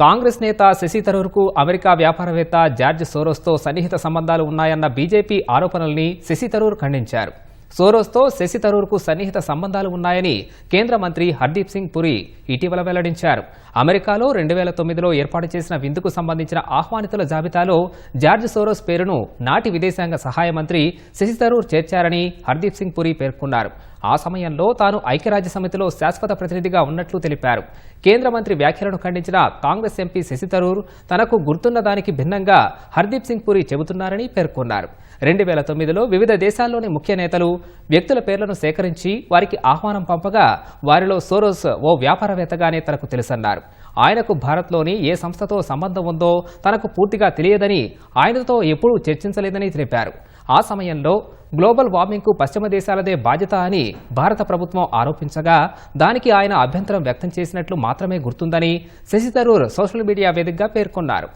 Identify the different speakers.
Speaker 1: కాంగ్రెస్ నేత శశి థరూర్కు అమెరికా వ్యాపారవేత్త జార్జ్ సోరోస్తో సన్నిహిత సంబంధాలు ఉన్నాయన్న బీజేపీ ఆరోపణల్ని శశి థరూర్ ఖండించారు. సోరోస్తో శశి థరూర్కు సన్నిహిత సంబంధాలు ఉన్నాయని కేంద్ర మంత్రి హర్దీప్ సింగ్ పురి ఇటీవల వెల్లడించారు. అమెరికాలో రెండు వేల తొమ్మిదిలో ఏర్పాటు చేసిన విందుకు సంబంధించిన ఆహ్వానితుల జాబితాలో జార్జ్ సోరోస్ పేరును నాటి విదేశాంగ సహాయ మంత్రి శశి థరూర్ చేర్చారని హర్దీప్ సింగ్ పురి పేర్కొన్నారు. ఆ సమయంలో తాను ఐక్యరాజ్య సమితిలో శాశ్వత ప్రతినిధిగా ఉన్నట్లు తెలిపారు. కేంద్ర మంత్రి వ్యాఖ్యలను ఖండించిన కాంగ్రెస్ ఎంపీ శశి తరూర్ తనకు గుర్తున్న దానికి భిన్నంగా హర్దీప్ సింగ్ పురి చెబుతున్నారని పేర్కొన్నారు. రెండు వేల తొమ్మిదిలో వివిధ దేశాల్లోని ముఖ్య నేతలు వ్యక్తుల పేర్లను సేకరించి వారికి ఆహ్వానం పంపగా వారిలో సోరోస్ ఓ వ్యాపారవేత్తగానే తనకు తెలుసన్నారు. ఆయనకు భారత్లోని ఏ సంస్థతో సంబంధం ఉందో తనకు పూర్తిగా తెలియదని ఆయనతో ఎప్పుడూ చర్చించలేదని తెలిపారు. ఆ సమయంలో గ్లోబల్ వార్మింగ్కు పశ్చిమ దేశాలదే బాధ్యత అని భారత ప్రభుత్వం ఆరోపించగా దానికి ఆయన అభ్యంతరం వ్యక్తం చేసినట్లు మాత్రమే గుర్తుందని శశి థరూర్ సోషల్ మీడియా వేదికగా పేర్కొన్నారు.